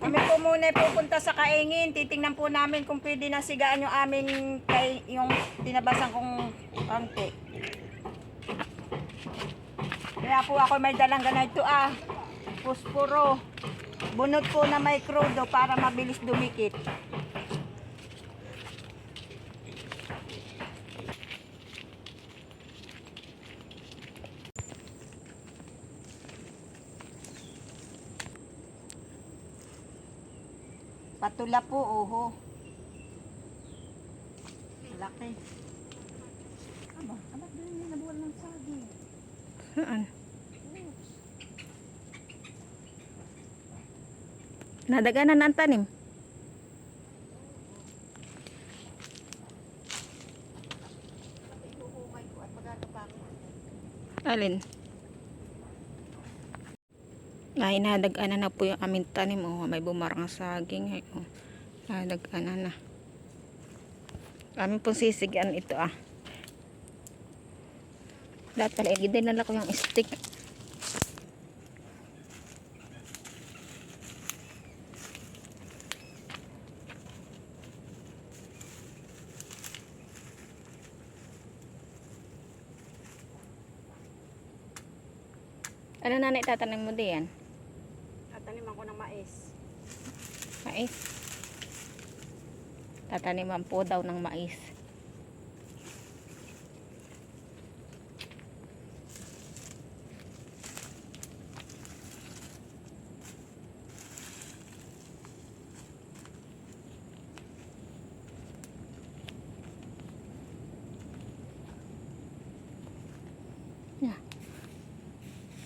Kami po muna pupunta sa kaingin. Titingnan po namin kung pwede na sigaan yung aming kay, yung tinabasan kong pangti. Kaya po ako may dalang ganito ah. Puspuro. Bunot po na may krudo para mabilis dumikit. Patula po, oho. Laki. Aba, aba, doon yung nabuwal ng saging. Saan? Nadaganan na ang tanim. Pagkakapang. Alin? Ay, nadaganan na po yung aming tanim. Oh, may bumarang saging. Ay, oh. Nadaganan na. Kami pong sisigan ito ah. Dapat pala, dinala ko yung stick. Ano na itatanim mo diyan? At taniman ko ng mais. Mais. Tataniman po daw ng mais. Yeah.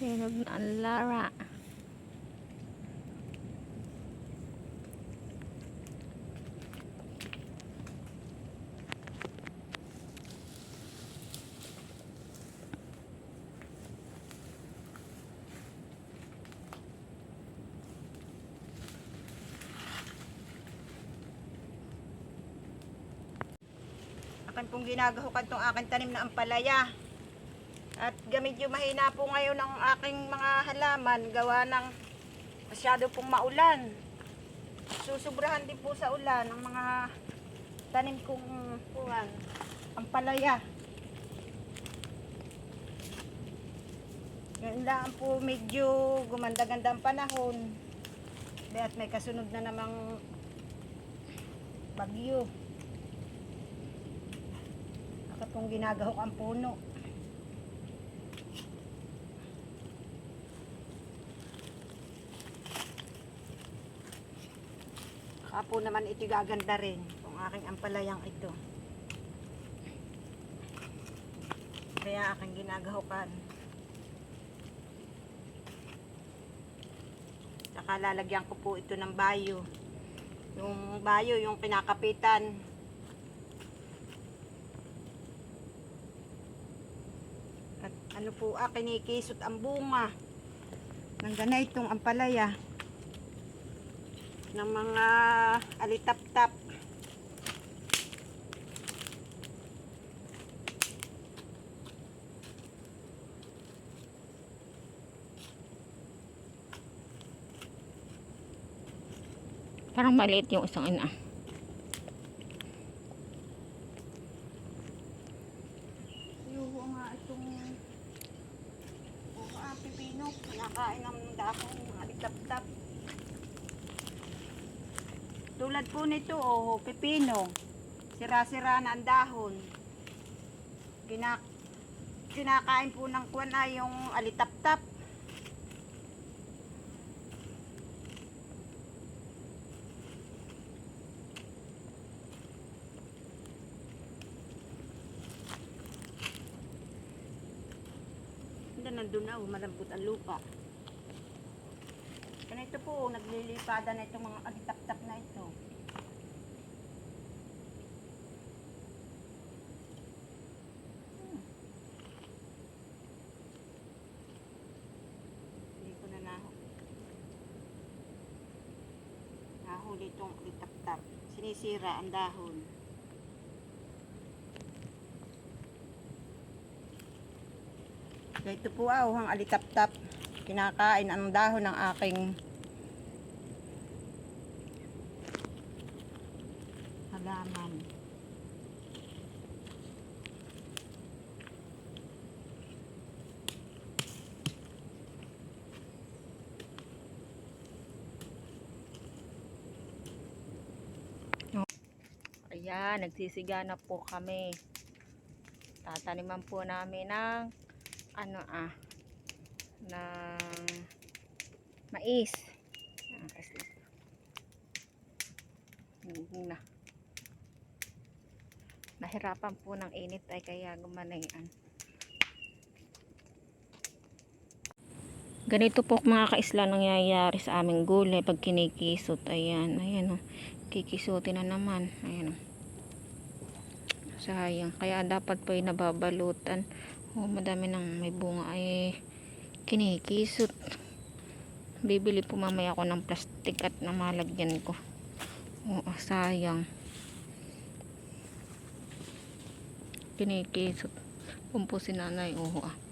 Hinog na ang lara. Akin pong ginagahukan tong aking tanim na ampalaya. At yung mahina po ngayon ang aking mga halaman gawa ng masyado pong maulan. Susubrahan din po sa ulan ang mga tanim kong puwan, ampalaya. Ngayon lang po medyo gumanda-ganda ang panahon. At may kasunod na namang bagyo. Pong ginagahok ang puno. Kapo naman ito gaganda rin. Kung aking ampalayang ito. Kaya aking ginagahokan. Saka lalagyan ko po ito ng bayo. Yung bayo, yung pinakapitan. At ano po, ah, kinikisot ang bunga ng ganitong ampalaya ng mga alitap-tap. Parang maliit yung isang ina. Yuho nga itong oh, pipino. Kinakain ng dahon, mga alitap-tap. Tulad po nito, oh, pipino. Sira-sira na ang dahon. Ginak kinakain po ng kwan ay yung alitap-tap. Hindi, nandun na, malambot ang lupa. Ganito po, oh, naglilipada na itong mga alitap-tap na ito. Hmm. Hindi ko na nahu- nahuli itong alitap-tap. Sinisira ang dahon. Ito po oh, ang alitap-tap. Kinakain ang dahon ng aking halaman. Ayan, nagsisiga na po kami. Tataniman po namin ng ano ah ng mais. Ah, kasi na. Nahirapan po ng init ay kaya gumanayan. Ganito po mga kaisla nangyayari sa aming gulay pag kinikisot. Ayan, ayan o. Kikisutin na naman. Ayan o. Sayang. Kaya dapat po ay nababalutan. O, madami nang may bunga ay kinikisot. Bibili po mamaya ako ng plastic at namalagyan ko. Oo, sayang. Kinikisot. Pumpo si nanay. Oo, ah.